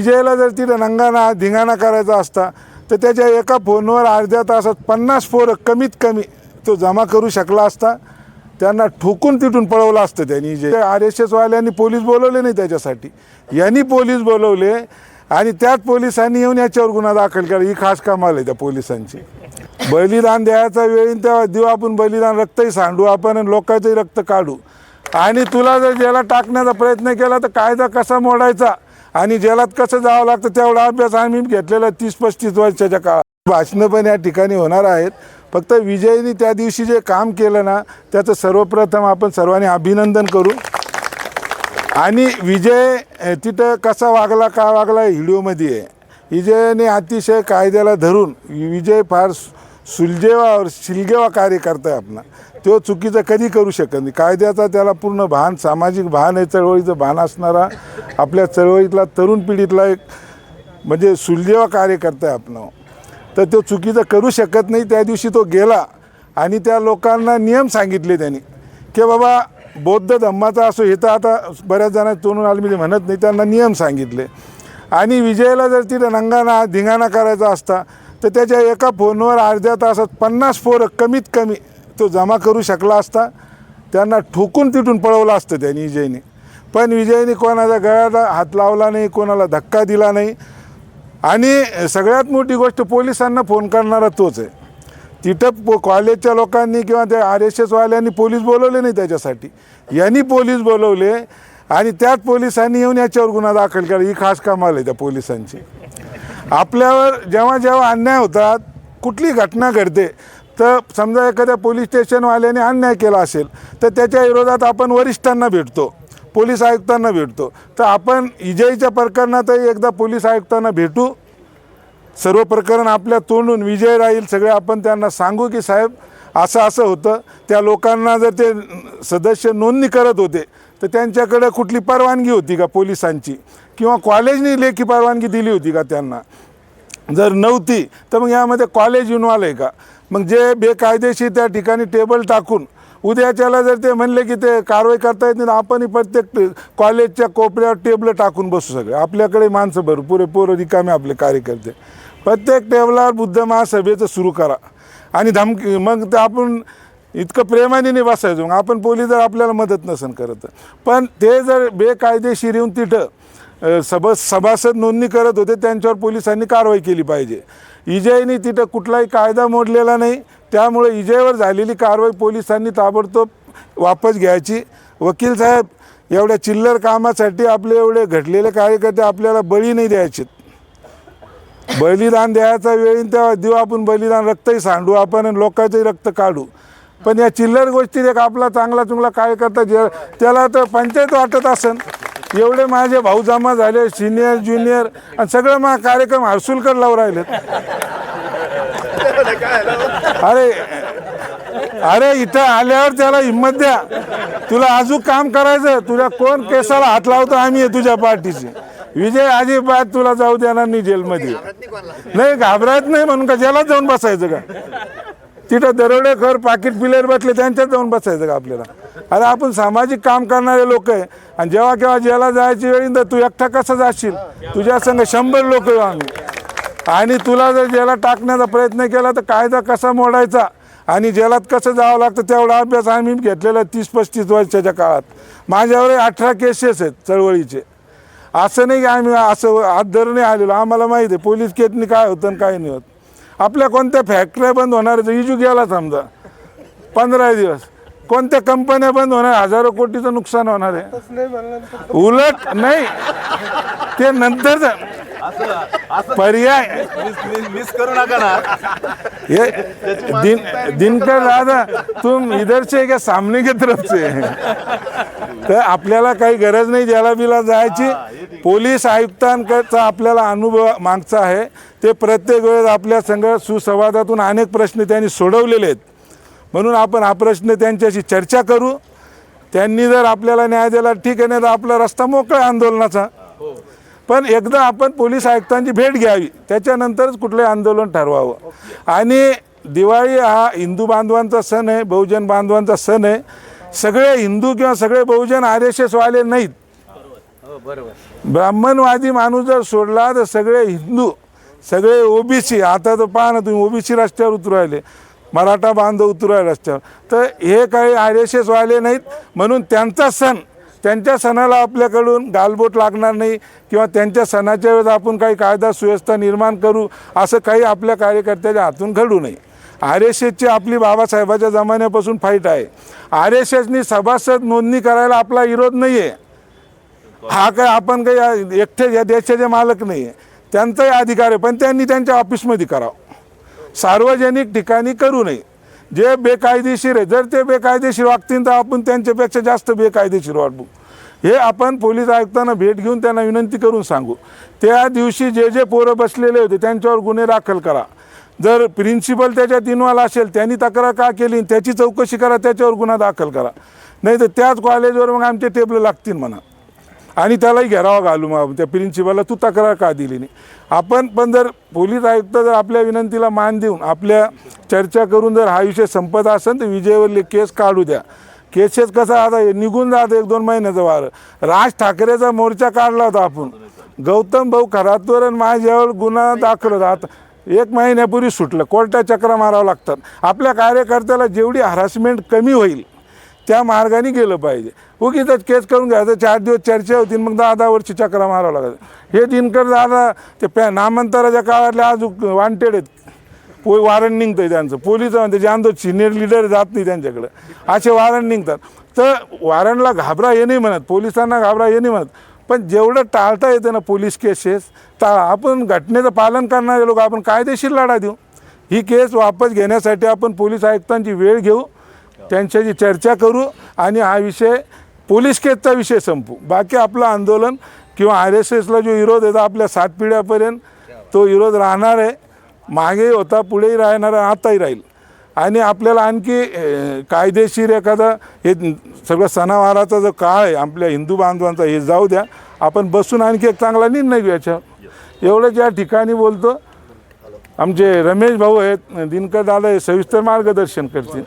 विजयला जर तिथं नंगाना धिंगाणा करायचा असता तर त्याच्या एका फोनवर अर्ध्या तासात पन्नास पोरं कमीत कमी तो जमा करू शकला असता त्यांना ठोकून तिथून पळवलं असतं त्यांनी. जे आर एस एसवाल्यांनी पोलीस बोलवले नाही त्याच्यासाठी. यांनी पोलीस बोलवले आणि त्याच पोलिसांनी येऊन याच्यावर गुन्हा दाखल केला. ही खास कामाला आहे त्या पोलिसांची. बलिदान द्यायचा वेळी तेव्हा देऊ आपण बलिदान. रक्तही सांडू आपण आणि लोकांचंही रक्त काढू. आणि तुला जर ज्याला टाकण्याचा प्रयत्न केला तर कायदा कसा मोडायचा? आणि जेलात कसं जावं लागतं तेवढा अभ्यास आम्ही घेतलेला तीस पस्तीस वर्षाच्या काळात. भाषणं पण या ठिकाणी होणार आहेत. फक्त विजयनी त्या दिवशी जे काम केलं ना त्याचं सर्वप्रथम आपण सर्वांनी अभिनंदन करू. आणि विजय तिथं कसा वागला का वागला व्हिडिओमध्ये आहे. विजयने अतिशय कायद्याला धरून विजय फार सुलजेवा और शिलगेवा कार्यकर्ता आहे आपण तो चुकीचं कधी करू शकत नाही. कायद्याचा त्याला पूर्ण भान सामाजिक भान आहे चळवळीचं भान असणारा आपल्या चळवळीतला तरुण पिढीतला एक म्हणजे सुलजेवा कार्यकर्ता आहे आपण तर तो चुकीचं करू शकत नाही. त्या दिवशी तो गेला आणि त्या लोकांना नियम सांगितले त्यांनी की बाबा बौद्ध धम्माचा असो हे तर आता बऱ्याच जणांना तोंडून आलं मी म्हणत नाही. त्यांना नियम सांगितले. आणि विजयाला जर तिथे नंगाना धिंगाणा करायचा असता तर त्याच्या एका फोनवर अर्ध्या तासात पन्नास पोरं कमीत कमी तो जमा करू शकला असता. त्यांना ठोकून तिथून पळवलं असतं त्यांनी विजयने. पण विजयने कोणाच्या गळ्याला हात लावला नाही कोणाला धक्का दिला नाही. आणि सगळ्यात मोठी गोष्ट पोलिसांना फोन करणारा तोच आहे. तिथं पो कॉलेजच्या लोकांनी किंवा त्या आर एस एसवाल्यांनी पोलीस बोलवले नाही त्याच्यासाठी. यांनी पोलीस बोलवले आणि त्याच पोलिसांनी येऊन याच्यावर गुन्हा दाखल केला. ही खास कमाल आहे त्या पोलिसांची. आपल्यावर जेव्हा जेव्हा अन्याय होतात कुठली घटना घडते तर समजा एखाद्या पोलीस स्टेशनवाल्याने अन्याय केला असेल तर त्याच्या विरोधात आपण वरिष्ठांना भेटतो पोलीस आयुक्तांना भेटतो. तर आपण विजयीच्या प्रकरणातही एकदा पोलीस आयुक्तांना भेटू. सर्व प्रकरण आपल्या तोंडून विजय राहील सगळे आपण त्यांना सांगू की साहेब असं असं होतं. त्या लोकांना जर ते सदस्य नोंदणी करत होते तर त्यांच्याकडे कुठली परवानगी होती का पोलिसांची? किंवा कॉलेजनी लेखी परवानगी दिली होती का त्यांना? जर नव्हती तर मग यामध्ये कॉलेज इन्व्हॉल्व आहे का? मग जे बेकायदेशीर त्या ठिकाणी टेबल टाकून उद्याच्याला जर ते म्हणले की ते कारवाई करता येत नाही आपणही प्रत्येक कॉलेजच्या कोपऱ्यावर टेबल टाकून बसू सगळे. आपल्याकडे माणसं भरपूर पोरं रिकामे आपले कार्यकर्ते. प्रत्येक टेबलावर बुद्ध महासभेचं सुरू करा. आणि धमकी मग ते आपण इतकं प्रेमाने निवासायचो मग आपण पोलीस जर आपल्याला मदत नसेल करत. पण ते जर बेकायदेशीर येऊन तिथं सभ सभासद नोंदणी करत होते त्यांच्यावर पोलिसांनी कारवाई केली पाहिजे. इजयनी तिथं कुठलाही कायदा मोडलेला नाही. त्यामुळे इजयवर झालेली कारवाई पोलिसांनी ताबडतोब वापस घ्यायची. वकील साहेब एवढ्या चिल्लर कामासाठी आपले एवढे घडलेले कार्यकर्ते आपल्याला बळी नाही द्यायचे. बलिदान द्यायचा वेळी तेव्हा देऊ आपण बलिदान. रक्तही सांडू आपण लोकांचंही रक्त काढू. पण या चिल्लर गोष्टीत एक आपला चांगला चुंगला कार्यकर्ता जे त्याला तर पंचायत वाटत असन. एवढे माझे भाऊ जमा झाले सिनियर ज्युनियर आणि सगळं माझा कार्यक्रम हर्सुलकर लावून राहिलेत. अरे अरे इथं आल्यावर त्याला हिंमत द्या. तुला अजून काम करायचं तुझ्या कोण केसाला हात लावतो आम्ही आहे तुझ्या पार्टीचे विजय अजिबात तुला जाऊ देणार नाही जेलमध्ये. नाही घाबरायत नाही म्हणून का जेलात जाऊन बसायचं का? तिथं दरोडेखोर पाकिट पिलेर बसले त्यांच्यात जाऊन बसायचं का आपल्याला? अरे आपण सामाजिक काम करणारे लोक आहे. आणि जेव्हा केव्हा जेला जायची वेळी तर तू एकटा कसा जाशील? तुझ्या संग शंभर लोक येऊ आम्ही. आणि तुला जर जेला टाकण्याचा प्रयत्न केला तर कायदा कसा मोडायचा? आणि जेलात कसं जावं लागतं तेवढा अभ्यास आम्ही घेतलेला तीस पस्तीस वर्षाच्या काळात. माझ्यावर अठरा केसेस आहेत चळवळीचे. असं नाही की आम्ही असं हात धरणे आलेलो. आम्हाला माहीत आहे पोलीस केसनी काय होतं आणि काय नाही होत. आपल्या कोणत्या फॅक्टऱ्या बंद होणार आहेत इजू गेला समजा. पंधरा दिवस. कोणत्या कंपन्या बंद होणार हजारो कोटीचं नुकसान होणार आहे. उलट नाही. ते नंतर पर्याय. मिस करू नका ना. ये दिन दिनकर दादा तुम इधर से क्या सामने की तरफ से तर आपल्याला काही गरज नाही ज्याला बिला जायची. पोलीस आयुक्तांकडचा आपल्याला अनुभव मागचा आहे. ते प्रत्येक वेळेस आपल्या संघ सुसंवादातून अनेक प्रश्न त्यांनी सोडवलेले आहेत. म्हणून आपण हा प्रश्न त्यांच्याशी चर्चा करू. त्यांनी जर आपल्याला न्याय दिला ठीक आहे नाही तर आपला रस्ता मोकळा आंदोलनाचा. पण एकदा आपण पोलीस आयुक्तांची भेट घ्यावी त्याच्यानंतरच कुठलंही आंदोलन ठरवावं. आणि दिवाळी हा हिंदू बांधवांचा सण आहे बहुजन बांधवांचा सण आहे. सगळे हिंदू किंवा सगळे बहुजन आर एस एसवाले नाहीत. ब्राह्मणवादी माणूस जर सोडला तर सगळे हिंदू सगळे ओबीसी आता तर पहा ना तुम्ही ओबीसी रस्त्यावर उतरू राहिले मराठा बांधव उतरू राहिले रस्त्यावर. तर हे काही आर एस एस वाले नाहीत म्हणून त्यांचा सण त्यांच्या सणाला आपल्याकडून गालबोट लागणार नाही किंवा त्यांच्या सणाच्या वेळेस आपण काही कायदा सुव्यवस्था निर्माण करू असं काही आपल्या कार्यकर्त्याच्या हातून घडू नये. आर एस एसची आपली बाबासाहेबाच्या जमान्यापासून फाईट आहे. आर एस एसनी सभासद नोंदणी करायला आपला विरोध नाही आहे हा काय आपण काही एकटे या देशाचे मालक नाही आहे. त्यांचाही अधिकार आहे पण त्यांनी त्यांच्या ऑफिसमध्ये करावं. सार्वजनिक ठिकाणी करू नये. जे बेकायदेशीर आहे जर ते बेकायदेशीर वागतील तर आपण त्यांच्यापेक्षा जास्त बेकायदेशीर वागू. हे आपण पोलीस आयुक्तांना भेट घेऊन त्यांना विनंती करून सांगू. त्या दिवशी जे जे पोरं बसलेले होते त्यांच्यावर गुन्हे दाखल करा. जर प्रिन्सिपल त्याच्यात इन्व्हॉल्व असेल त्यांनी तक्रार का केली त्याची चौकशी करा त्याच्यावर गुन्हा दाखल करा. नाही तर त्याच कॉलेजवर मग आमचे टेबल लागतील म्हणा. आणि त्यालाही घेरावा घालू मग त्या प्रिन्सिपलला तू तक्रार का दिली नाही? आपण पण जर पोलीस आयुक्त जर आपल्या विनंतीला मान देऊन आपल्या चर्चा करून जर हा विषय संपत असेल तर विजयवरले केस काढू द्या. केसेस कसा आता निघून जात एक दोन महिन्याचं वार. राज ठाकरेचा मोर्चा काढला होता आपण. गौतम भाऊ खरातवर आणि माझ्यावर गुन्हा दाखल होता. आता एक महिन्यापूर्वी सुटलं. कोर्टात चक्रा मारावं लागतात. आपल्या कार्यकर्त्याला जेवढी हरासमेंट कमी होईल त्या मार्गाने गेलं पाहिजे. उगीच केस करून घ्यायचं. चार दिवस चर्चा होती मग दहा दहा वर्षी चक्रा मारावं लागत हे दिनकर दादा ते पॅ नामांतराच्या काळातले आज वांटेड आहेत. पो वारंट निघतं आहे त्यांचं. पोलीस म्हणते जानतो सिनियर लिडर जात नाही त्यांच्याकडं. असे वारंट निघतात. तर वारंटला घाबरा हे नाही म्हणत. पोलिसांना घाबरा हे नाही म्हणत. पण जेवढं टाळता येतं ना पोलीस केसेस टाळा आपण घटनेचं पालन करणारे लोक आपण कायदेशीर लढा देऊ. ही केस वापस घेण्यासाठी आपण पोलीस आयुक्तांची वेळ घेऊ. त्यांच्याशी चर्चा करू आणि हा विषय पोलीस केसचा विषय संपू. बाकी आपलं आंदोलन किंवा आर एस एसला जो विरोध येतो आपल्या सात पिढ्यापर्यंत तो विरोध राहणार आहे. मागेही होता पुढेही राहणार आहे आताही राहील. आणि आपल्याला आणखी कायदेशीर एखादा हे सगळं सणावाराचा जो काळ आहे आपल्या हिंदू बांधवांचा हे जाऊ द्या. आपण बसून आणखी एक चांगला निर्णय घेऊ याच्यावर ज्या ठिकाणी बोलतो. आमचे रमेश भाऊ आहेत दिनकर दादा हे सविस्तर मार्गदर्शन करतील.